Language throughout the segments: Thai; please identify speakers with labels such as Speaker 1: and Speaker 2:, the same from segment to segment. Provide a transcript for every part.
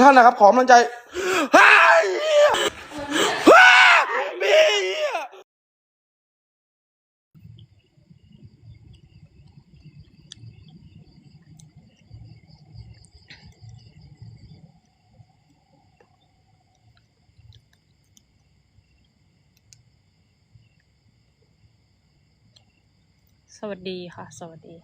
Speaker 1: ท่านนะครับขอกำลังใจฮามี
Speaker 2: สวัสดีค่ะ สวัสดี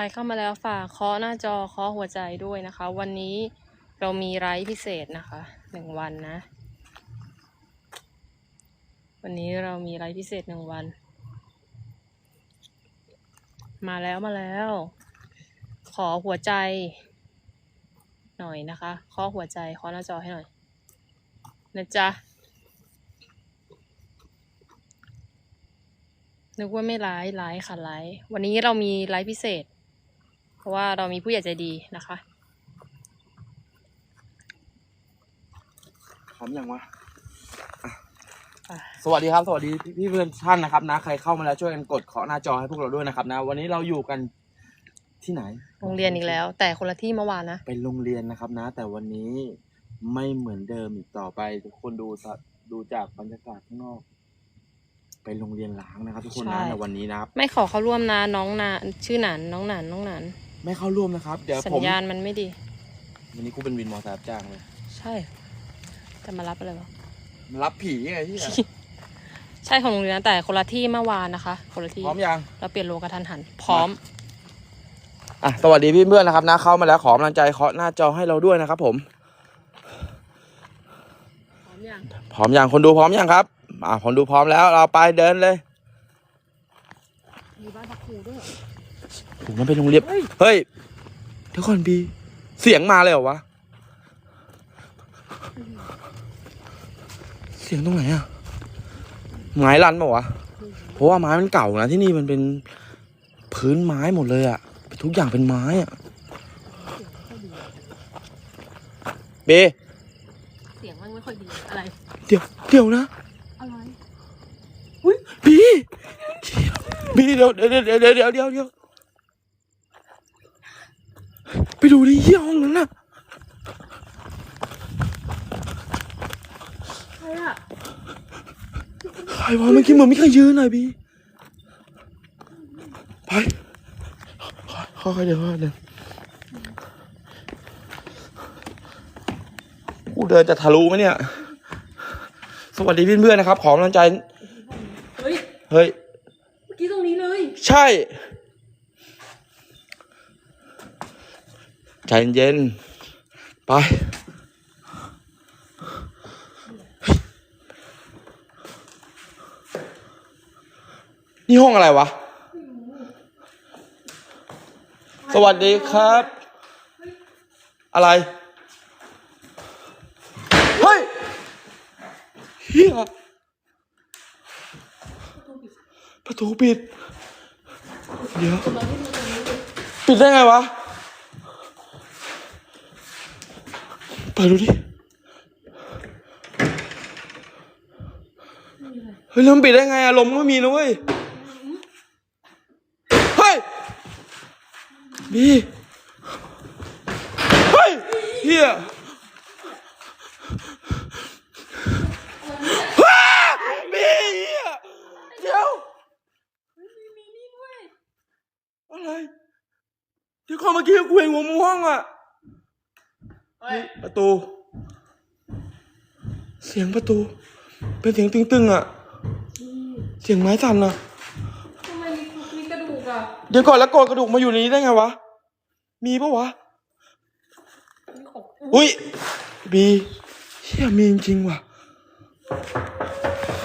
Speaker 2: รเข้ามาแล้วฝากเคาะหน้าจอเคาะหัวใจด้วยนะคะ วันนี้เรามีไลฟ์พิเศษนะคะหนึ่งวันนะ วันนี้เรามีไลฟ์พิเศษหนึ่งวัน มาแล้วมาแล้ว ขอหัวใจ หน่อยนะคะเคาะหัวใจเคาะหน้าจอให้หน่อยนะจ๊ะนึกว่าไม่ไลฟ์ไลฟ์ค่ะไลฟ์วันนี้เรามีไลฟ์พิเศษ เพราะว่าเรามีผู้ใหญ่ใจดีนะคะ
Speaker 1: พร้อมยังวะ
Speaker 2: อะ
Speaker 1: สวัสดีครับ สวัสดีพี่เพื่อนท่านนะครับนะ ใครเข้ามาแล้วช่วยกันกดเคาะหน้าจอให้พวกเราด้วยนะครับนะ วันนี้เราอยู่กันที่ไหน
Speaker 2: โรงเรียนอีกแล้ว แต่คนละที่เมื่อวานนะ
Speaker 1: เป็นโรงเรียนนะครับนะ แต่วันนี้ไม่เหมือนเดิมอีกต่อไป ทุกคนดูสะดูจากบรรยากาศข้างนอก เป็นโรงเรียนล้างนะครับ ทุกคน
Speaker 2: ใช่
Speaker 1: นะในวันนี้นะครับ
Speaker 2: ไม่ขอเข้าร่วมนะน้องนาชื่อหนานน้องหนานน้องหนาน
Speaker 1: ไม่เข้าร่วมนะครับ เดี๋ยว
Speaker 2: สัญ
Speaker 1: ผม
Speaker 2: ญาณมันไม่ดี
Speaker 1: วันนี้กูเป็นวินมอเตอร์ไซค์รับจ้างเลย
Speaker 2: ใช่ จะมารับอะไรวะ
Speaker 1: รับผีไงที่
Speaker 2: ใช่ของโรงเรียนนะแต่คนละที่เมื่อวานนะคะคนละที่
Speaker 1: พร้อมยัง
Speaker 2: เราเปลี่ยนโลกระทันหัน พร้อม
Speaker 1: อะสวัสดีพี่เพื่อนนะครับนะเข้ามาแล้วขอกำลังใจเคาะหน้าจอให้เราด้วยนะครับ ผม
Speaker 2: พร้อมยัง
Speaker 1: พร้อมยังคนดูพร้อมยังครับ อ่าคนดูพร้อมแล้วเราไปเดินเลย
Speaker 2: มีบ้านพักครูด้วย
Speaker 1: ผมมันเป็นโรงเรียน
Speaker 2: เฮ้ย
Speaker 1: เฮ้ยเดี๋ยวก่อนบีเสียงมาเลยเหรอวะ เสียงตรงไหนอะไม้รันเปล่าวะ เพราะว่าไม้มันเก่านะที่นี่มันเป็นพื้นไม้หมดเลยอะทุกอย่างเป็นไม้อะเบ
Speaker 2: เสียงมันไม่ค่อยดีอะไร
Speaker 1: เดี๋ยวเดี๋ยวนะ
Speaker 2: อะไร
Speaker 1: บีบีเดี๋ยวเดี๋ยวเดี๋ยวเดี๋ยวเดี๋ยวเดี๋ยวเดี๋ยว ไปดูดิเยี่ยห้องนั้นน่ะ
Speaker 2: ใครอะ
Speaker 1: ใครวะเมื่อกี้เหมือนไม่เคยยืนหน่อยบีไปค่อยๆเดี๋ยวค่อยๆเดินกูเดินจะทะลุไหมเนี่ย สวัสดีเพื่อนๆนะครับ ขอกำลังใจ
Speaker 2: เฮ้ย
Speaker 1: เฮ้ย
Speaker 2: เมื่อกี้ตรงนี้เลย
Speaker 1: ใช่ ใจเย็น ไปนี่ห้องอะไรวะ สวัสดีครับ อะไร เฮ้ยเฮียประตูปิด เดี๋ยว ปิดได้ไงวะ ปิดดูดิ เฮ้ยแล้วมันปิดได้ไงอะลมก็มีนะเว้ย เฮ้ย บี เฮ้ยเฮียว้าบีเฮียเดี๋ยวอะไร เดี๋ยวก่อนเมื่อกี้กูเห็นหัวมุมห้องอะ
Speaker 2: เฮ้ย
Speaker 1: ประตู เสียงประตู เป็นเสียงตึงๆอะเสียงไม้สั่นอะ
Speaker 2: ทำไมมีมีกระดูกอะ
Speaker 1: เดี๋ยวก่อนแล้วโกดกระดูกมาอยู่ในนี้ได้ไงวะ มีปะวะ
Speaker 2: มีของ
Speaker 1: อุ้ยบีเชี่ยมีจริงๆว่ะ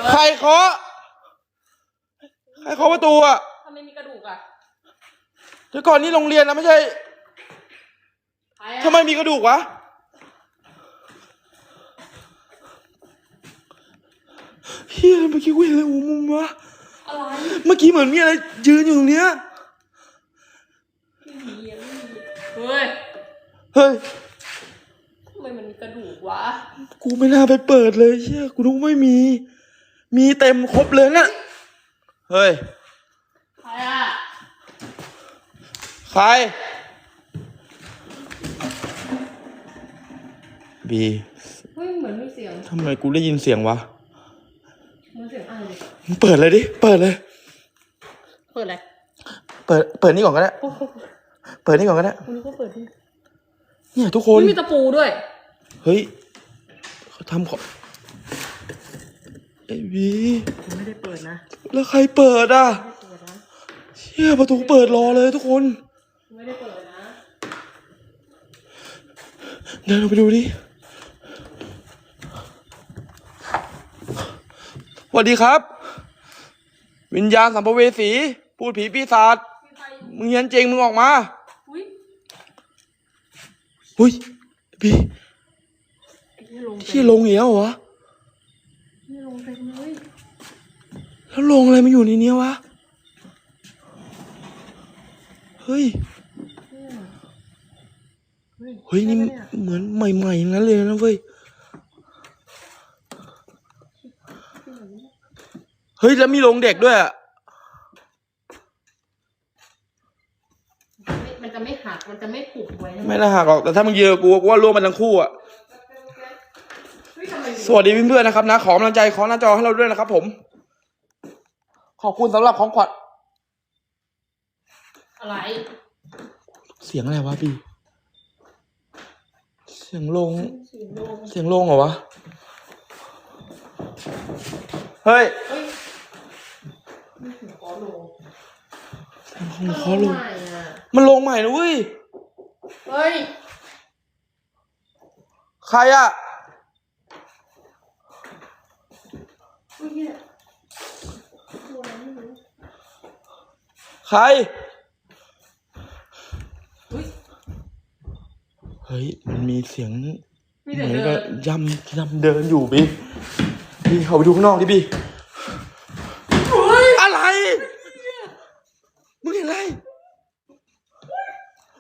Speaker 1: ใครเคาะใครเคาะประตูอะ
Speaker 2: ทำไมมีกระดูกอะ
Speaker 1: เดี๋ยวก่อนนี่โรงเรียนนะไม่ใช่
Speaker 2: ใครอะ
Speaker 1: ทำไมมีกระดูกวะ เฮียเมื่อกี้กูเห็นอะไรหัวมุมวะ
Speaker 2: อะไร
Speaker 1: เมื่อกี้เหมือนมีอะไรยืนอยู่ตรงเนี้ย
Speaker 2: ไม่มีอะไม่มีเฮ้ย
Speaker 1: เฮ้ย
Speaker 2: ทำไมมันมีกระดูกวะ
Speaker 1: กูไม่น่าไปเปิดเลยเชี่ยกูนึกว่าไม่มี มีเต็มครบเลยน่ะเฮ้ย
Speaker 2: ใครอะ
Speaker 1: ใครบี
Speaker 2: เฮ้ยเหมือนมีเสียง
Speaker 1: ทำไมกูได้ยินเสียงวะ
Speaker 2: เหมือนเสียงอะไร เลย
Speaker 1: มึงเปิดเลยดิ เปิดเลย
Speaker 2: เปิดอะไร
Speaker 1: เปิด เปิดนี่ก่อนก็ได้
Speaker 2: โอ้โห
Speaker 1: เปิดนี่ก่อนก็ได้
Speaker 2: คุณก็เปิดดิ
Speaker 1: เนี่ยทุกคน
Speaker 2: ไม่มีตะปูด้วย
Speaker 1: เฮ้ยเขาทำของไอ้บี
Speaker 2: ผมไม่ได้เปิดนะ
Speaker 1: แล้วใครเปิดอะ
Speaker 2: ไม่ได้เปิดนะ
Speaker 1: เชี่ยประตูเปิดรอเลยทุกคน
Speaker 2: ไม่ได้เปิดนะ
Speaker 1: เดินออกไปดูดิสวัสดีครับ วิญญาณสัมภเวสีพูดผีปีศาจ
Speaker 2: มีใคร
Speaker 1: มึงเฮียนเจงมึงออกมา
Speaker 2: อุ้ย
Speaker 1: หุ้ยบี
Speaker 2: ไม่ลง
Speaker 1: ที่ลงอีกแล้วเหรอ
Speaker 2: ไม่ลงเต็มเลย
Speaker 1: แล้วลงอะไรมาอยู่ในเนี้ยวะเฮ้ย
Speaker 2: เฮ้ย
Speaker 1: เฮ้ยนี่
Speaker 2: ใช่ปะเย
Speaker 1: เหมือนใหม่ๆอย่างนั้นเลยนะเว้ย ฮ้ย แล้วมีโรงเด็กด้วยอะ
Speaker 2: ไม่มันจะไม่หัก มันจะไม่ผูกไว้นะ
Speaker 1: ไม่น่าหักหรอก แต่ถ้ามึงเยอะกูกูว่าร่วมมันทั้งคู่อะ
Speaker 2: เฮ้ยทำไม
Speaker 1: สวัสดีเพื่อนๆนะครับนะ ขอกำลังใจขอหน้าจอให้เราด้วยนะครับผม ขอบคุณสำหรับของขวัญ
Speaker 2: อะไร
Speaker 1: เสียงอะไรวะพี่เสียงลง
Speaker 2: สีลง
Speaker 1: เสียงลงเหรอวะ เฮ้ย
Speaker 2: เฮ้ย ไม่ถึงขอลง
Speaker 1: มันขอลง
Speaker 2: ใหม่อะ
Speaker 1: มันลงใหม่นะเว้ย
Speaker 2: เฮ้ย
Speaker 1: ใครอะ
Speaker 2: เฮ้ยเนี่ยตัวอะไรไม่รู้
Speaker 1: ใคร
Speaker 2: เฮ้ย
Speaker 1: เฮ้ย มันมีเสียง
Speaker 2: มี
Speaker 1: เห
Speaker 2: แต่
Speaker 1: มือน
Speaker 2: เดิ
Speaker 1: กับ
Speaker 2: น
Speaker 1: ยำยำเดินอยู่บีบีเขาไปดูข้างนอกดิบี
Speaker 2: เฮ้ย
Speaker 1: อะไร มึงเห็นอะไร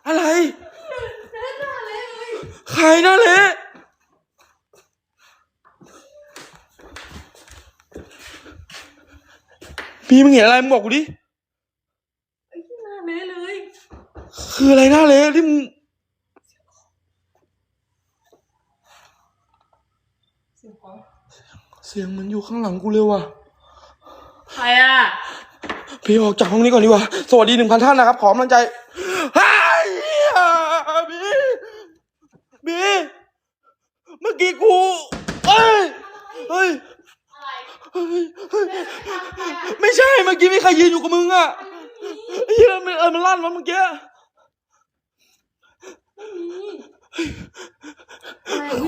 Speaker 1: อะไร
Speaker 2: หน้าตาเลยเลย
Speaker 1: ใครน่าเละบีมึงเห็นอะไรมึงบอกกูดิ
Speaker 2: ไอ้ที่หน้าเละเลย
Speaker 1: คืออะไรน่าเละที่มึง
Speaker 2: เสียงของ
Speaker 1: เสียงมันอยู่ข้างหลังกูเลยว่ะ
Speaker 2: ใครอะ
Speaker 1: พี่ออกจากห้องนี้ก่อนดีกว่า สวัสดีหนึ่งพันท่านนะครับ ขอกำลังใจไอ้เหี้ยบีบีเมื่อกี้กูเอ้ย เฮ้ย
Speaker 2: อะไร
Speaker 1: เฮ้ยเฮ้ย
Speaker 2: ทำใครอะ
Speaker 1: ไม่ใช่เมื่อกี้มีใครยืนอยู่กับมึงอะเหี้ยมันเออมันลั่นวะเมื่อกี้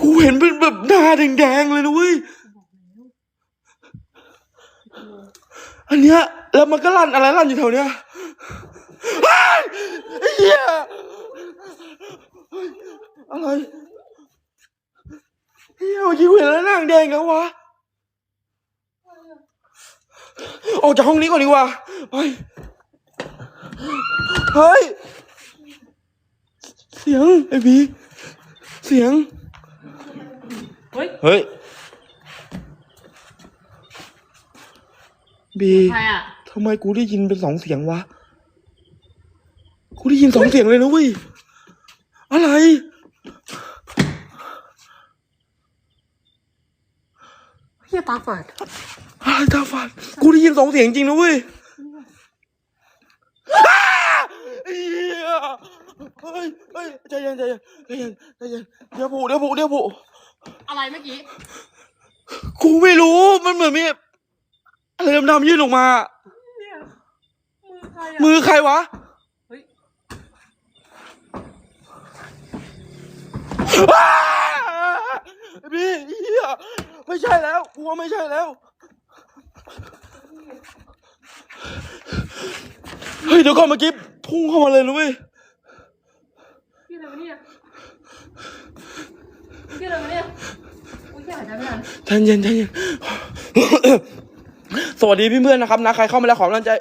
Speaker 1: กูเห็นเป็นแบบหน้าแดงๆเลยนะเว้ยอันเนี้ยแล้วมันก็ลั่นอะไรลั่นอยู่แถวเนี้ยเฮ้ยไอ้เหี้ยอะไรเฮียเมื่อกี้เห็นแล้วหน้าแดงแล้ววะ ออกจากห้องนี้ก่อนดีกว่าไปเฮ้ย เสียงไอ้บีเสียง
Speaker 2: เฮ้ย
Speaker 1: เฮ้ย บี
Speaker 2: ใครอะ
Speaker 1: ทำไมกูได้ยินเป็นสองเสียงวะ กูได้ยินสองเสียงเลยนะเว้ย อะไร
Speaker 2: เฮียตาฝาด
Speaker 1: อะไรตาฝาดกูได้ยินสองเสียงจริงนะเว้ยอ้าเหี้ยเฮ้ยเฮ้ยใจเย็นใจเย็นใจเย็นใจเย็นเดี๋ยวผูเดี๋ยวผูเดี๋ยวผู
Speaker 2: อะไรเมื่อกี้
Speaker 1: กูไม่รู้ มันเหมือนมีอะไรดำๆยื่นออกมา
Speaker 2: เนี่ยมือใครอะ
Speaker 1: มือใครวะ
Speaker 2: เฮ้ย
Speaker 1: อ้าพี่เฮียไม่ใช่แล้ว กูว่าไม่ใช่แล้ว เฮ้ยเดี๋ยวก่อนเมื่อกี้พุ่งเข้ามาเลยนะเว้ย
Speaker 2: พี่อะไรวะเนี่ยพี่อะไรวะเนี่ยอุ้ยอยากจะไม่ทัน
Speaker 1: ใจเย็นใจเย็น สวัสดีพี่เพื่อนนะครับนะใครเข้ามาแล้วขอกำลังใจ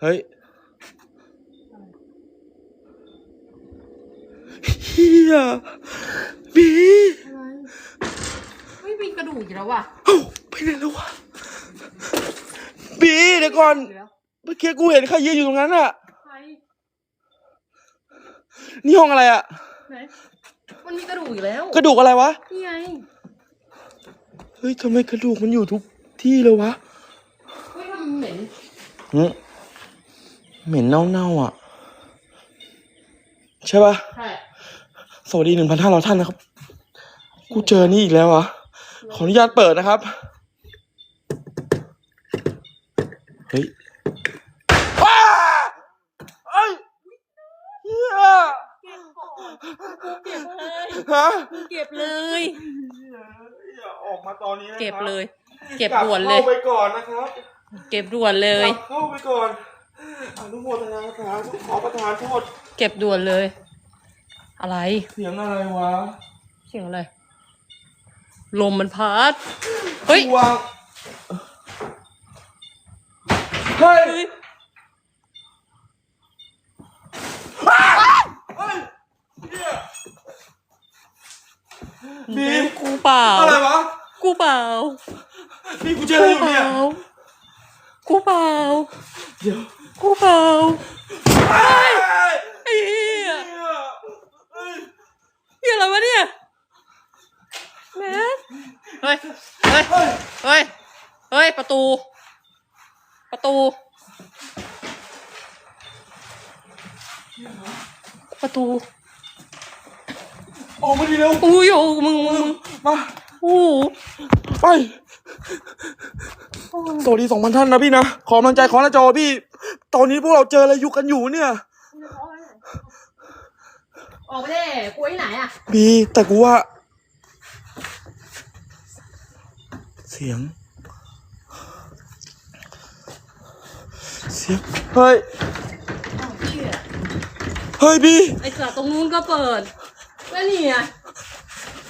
Speaker 1: เฮ้ยเฮียบี
Speaker 2: อะไรเฮ้ย มีกระดูกอีกแล้วว่ะ
Speaker 1: เอ้าไปไหนแล้ววะบีเดี๋ยวก่อน
Speaker 2: อีกแล้ว
Speaker 1: เมื่อกี้กูเห็นใครยืนอยู่ตรงนั้นอะ
Speaker 2: ใคร
Speaker 1: นี่ห้องอะไรอะ
Speaker 2: ไหนมันมีกระดูกอีกแล้ว
Speaker 1: กระดูกอะไรวะ
Speaker 2: นี่ไง
Speaker 1: เฮ้ยทำไมกระดูกมันอยู่ทุกที่เลยวะ
Speaker 2: เฮ้ยทำไมมันเหม็น
Speaker 1: หึเหม็นเน่าๆอะ ใช่ปะ
Speaker 2: ใช่
Speaker 1: สวัสดีหนึ่งพันห้าร้อยท่านนะครับ กูเจอนี่อีกแล้วอะ ขออนุญาตเปิดนะครับ เฮ้ยอ้าเอ้ยเฮีย
Speaker 2: เก็บก่อนกูเก็บเลย
Speaker 1: ฮะ
Speaker 2: กูเก็บเลย
Speaker 1: อย่าออกมาตอนนี้นะครับ
Speaker 2: เก็บเลย เก็บด่วนเลย
Speaker 1: กบเข้าไปก่อนนะครับ
Speaker 2: เก็บด่วนเลย
Speaker 1: กลับเข้าไปก่อนอนุโมทนาสาธุขอประทานโทษ
Speaker 2: เก็บด่วนเลย อะไร
Speaker 1: เสียงอะไรวะ
Speaker 2: เสียงอะไร ลมมันพัด เฮ้ย
Speaker 1: วางเฮ้ยบีม
Speaker 2: กูเปล่า
Speaker 1: อะไรวะ
Speaker 2: กูเปล่า
Speaker 1: นี่กูเจออะไรอยู่
Speaker 2: กูเป
Speaker 1: เนี่ย
Speaker 2: ล่ากูเปล่า
Speaker 1: เดี๋ยว
Speaker 2: กูเปล่า
Speaker 1: เฮ้ย
Speaker 2: ไอ้เหี้ย
Speaker 1: เฮ้ย
Speaker 2: เหี้ยอะไรวะเนี่ยแมสเฮ้ยเฮ้ย
Speaker 1: เฮ้ย
Speaker 2: เฮ้ย เฮ้ย ประตู ประตู ประตู
Speaker 1: ออกมาดีเร็ว
Speaker 2: อุ้ยโอ้มึงมึงมึง
Speaker 1: มา
Speaker 2: โอ้โห
Speaker 1: ไปสวัสดีสองพันท่านนะพี่นะ ขอกำลังใจขอหน้าจอพี่ ตอนนี้พวกเราเจออะไรอยู่กันอยู่เนี่ย
Speaker 2: ออกไปได้กูที่ไหนอะ
Speaker 1: บีแต่กูว่า เสียง เสียง เฮ้ยเฮ้ยบี
Speaker 2: ไอ้สัตว์ตรงนู้นก็เปิดแล้วนี่ไง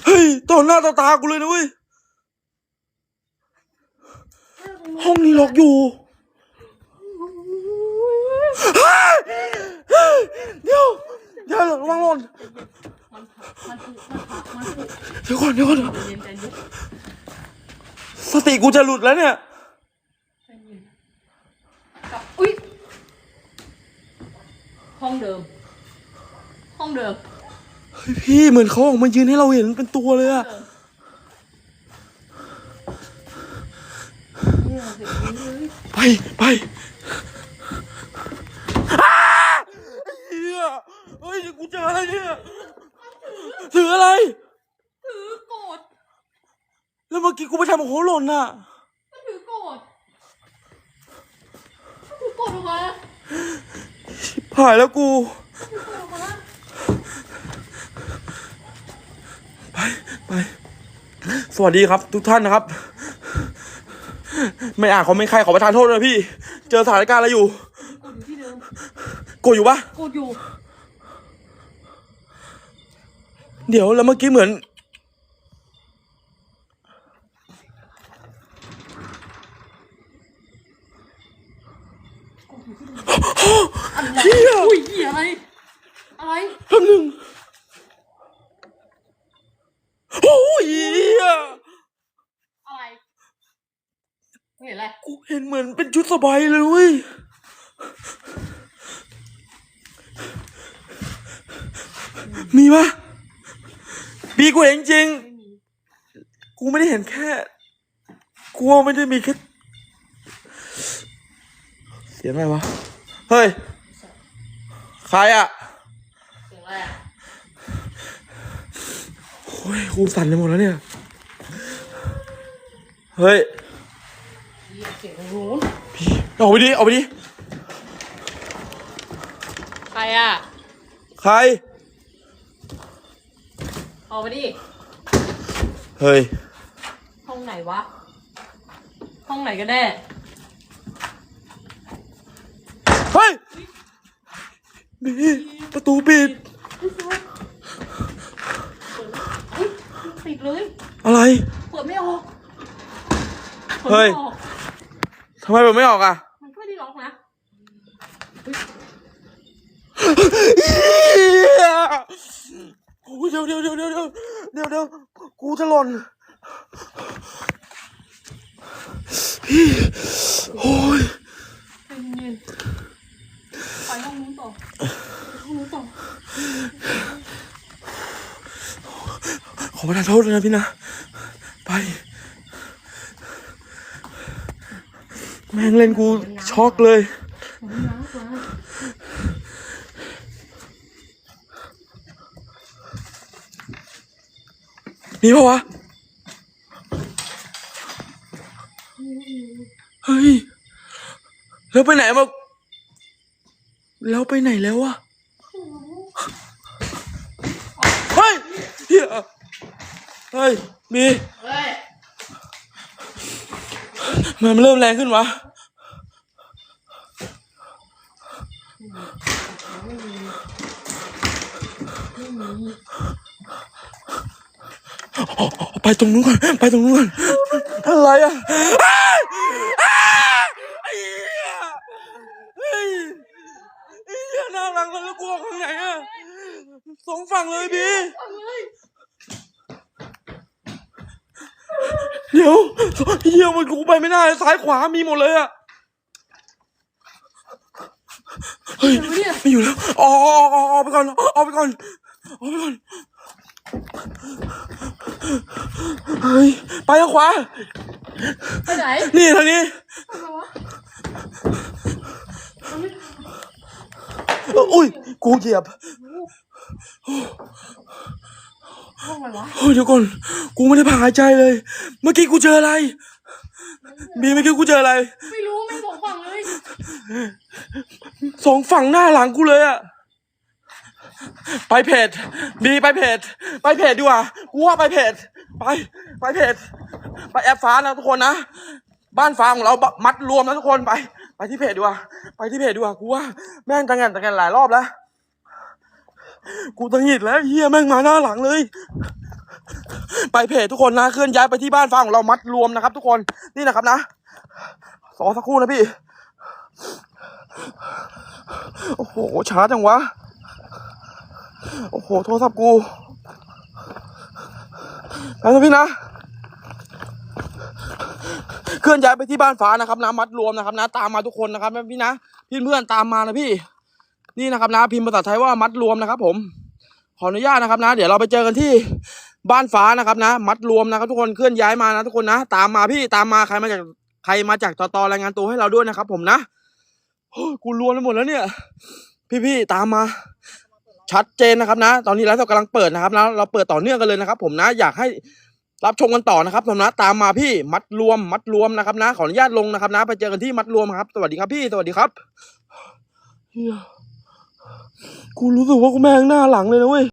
Speaker 1: เฮ้ยต่อหน้าต่อตากูเลยนะเว้ย ห้องนี้ล็อกอยู่เฮ้ยเฮ้ยเดี๋ยวเดี๋ยวระวังหล่น
Speaker 2: มันมันถูกมันถูกมันถูก
Speaker 1: เดี๋ยวก่อนเดี๋ยวก่อน
Speaker 2: ใจเย็นใจเย็น
Speaker 1: สติกูจะหลุดแล้วเนี่ย
Speaker 2: ใจเย็นกลับอุ้ยห้องเดิม ห้องเดิม
Speaker 1: เฮ้ยพี่เหมือนเขาออกมายืนให้เราเห็นเป็นตัวเลยอะ
Speaker 2: เนี่ยเสียงนี้เลย
Speaker 1: ไปไปอ้าเฮียเฮ้ยกูเจออะไรเนี่ยถืออะไร
Speaker 2: ถือโกรธ
Speaker 1: แล้วเมื่อกี้กูไปทำของเขาหล่นน่ะ
Speaker 2: มันถือโกรธมันถือโกรธออกมา
Speaker 1: ผ่ายแล้วกู
Speaker 2: ถือโกรธออกมา
Speaker 1: ไปไปสวัสดีครับ ทุกท่านนะครับ ไม่อ่านคอมเมนต์ใครขอประทานโทษด้วยพี่ เจอสถานการณ์อะไรอยู่
Speaker 2: โกรธอยู่ที่เดิม
Speaker 1: กดอยู่ปะ
Speaker 2: โกรธอยู่
Speaker 1: เดี๋ยวแล้วเมื่อกี้เหมือน เฮีย
Speaker 2: อุ้ยเหี้ยอะไร อะไร
Speaker 1: แป๊บหนึงโอ้ยเฮีย
Speaker 2: อะไรไม่เห็นอะไร
Speaker 1: กูเห็นเหมือนเป็นชุดสบายเลยเว้ยมีปะบีกูเห็นจริง
Speaker 2: ไม่มี
Speaker 1: กูไม่ได้เห็นแค่กูว่าไม่ได้มีแค่เสียงอะไรวะ เฮ้ย ใครอะ
Speaker 2: เสียงอะไรอะ
Speaker 1: โอ้ยกูสั่นไปหมดแล้วเนี่ย เฮ้ย
Speaker 2: เหี้ยเสียงตรงนู้น
Speaker 1: พี่เอาไปดิเอาไปดิ
Speaker 2: ใครอะ
Speaker 1: ใคร
Speaker 2: ออกมาดิ
Speaker 1: เฮ้ย
Speaker 2: ห้องไหนวะ ห้องไหนกันแน่
Speaker 1: เฮ้ย บีประตูปิด
Speaker 2: อุ๊ยปิดเลย
Speaker 1: อะไร
Speaker 2: เปิดไม่ออกปิด
Speaker 1: เฮ้ย
Speaker 2: ไม่ออก
Speaker 1: ทำไมแบบไม่ออกอะ
Speaker 2: มันก็ไม่ได้ล็อกนะ
Speaker 1: เหี้ยโอ้ยเดี๋ยวเดี๋ยวเดี๋ยวเดี๋ยวเดี๋ยวเดี๋ยวเดี๋ยวกูจะหล่นพี่โอ้ย
Speaker 2: ใจเย็นๆ ไปห้องนู้นต่อห้องนู้นต่อ
Speaker 1: ประทานโทษด้วยนะพี่นะ ไป แม่งเล่นกูช็อกเลย มีปะวะ เฮ้ย แล้วไปไหนมา แล้วไปไหนแล้ววะเฮ้ยเฮียเฮ้ยมี
Speaker 2: เฮ้ย
Speaker 1: มันมันเริ่มแรงขึ้นวะไปตรงนู้นก่อนไปตรงนู้นก่อนอะไรอะอ้ายอ้ายไอ้เหี้ยเฮ้ยไอ้เหี้ยหน้าหลังแล้วกลัวข้างไหนอะ สองฝั่งเลยพี่เดี๋ยวเฮียมันกูไปไม่ได้ซ้ายขวามีหมดเลยอะเฮ้ยไม่อยู่แล้วออกออกออกออกไปก่อนออกไปก่อนออกไปก่อนเฮ้ยไปทางขวา
Speaker 2: ไปไหน
Speaker 1: นี่ทางนี้อุ้ยกูเหยียบ
Speaker 2: ห้องอะไรวะ
Speaker 1: เฮ้ยเดี๋ยวก่อน กูไม่ได้ผ่าหายใจเลย เมื่อกี้กูเจออะไร บีเมื่อกี้กูเจออะไร
Speaker 2: ไม่รู้ไม่สองฝั่งเลย
Speaker 1: สองฝั่งหน้าหลังกูเลยอะไปเพจบีไปเพจไปเพจดีกว่ากูว่าไปเพจไป ไปเพจไปแอปฟ้านะทุกคนนะ บ้านฟ้าของเรามัดรวมนะทุกคนไป ไปที่เพจดีกว่า ไปที่เพจดีกว่ากูว่าแม่งตังงานตังงานหลายรอบแล้ว กูตังหิดแล้วเฮียแม่งมาหน้าหลังเลย ไปเพจทุกคนนะเคลื่อนย้ายไปที่บ้านฟ้าของเรามัดรวมนะครับ ทุกคนนี่นะครับนะสอสักครู่นะพี่ โอ้โหช้าจังวะ โอ้โหโทรศัพท์กูไปนะพี่นะเคลื่อนย้ายไปที่บ้านฟ้านะครับนะมัดรวมนะครับนะตามมาทุกคนนะครับพี่นะพี่เพื่อนตามมานะพี่ นี่นะครับนะพิมพ์ภาษาไทยว่ามัดรวมนะครับ ผม ขออนุญาตนะครับนะ เดี๋ยวเราไปเจอกันที่บ้านฟ้านะครับนะ มัดรวมนะครับทุกคนเคลื่อนย้ายมานะทุกคนนะตามมาพี่ตามมาใครมาจากใครมาจากตตรายงานตัวให้เราด้วยนะครับ ผมนะโอ้ยกูรวนไปหมดแล้วเนี่ย พี่ๆตามมา ชัดเจนนะครับนะ ตอนนี้ไลฟ์สดกำลังเปิดนะครับนะเราเปิดต่อเนื่องกันเลยนะครับ ผมนะอยากให้รับชมกันต่อนะครับผมนะตามมาพี่มัดรวม มัดรวมนะครับนะ ขออนุญาตลงนะครับนะ ไปเจอกันที่มัดรวมครับ สวัสดีครับพี่ สวัสดีครับ กูรู้สึกว่ากูแม่งหน้าหลังเลยนะเว้ย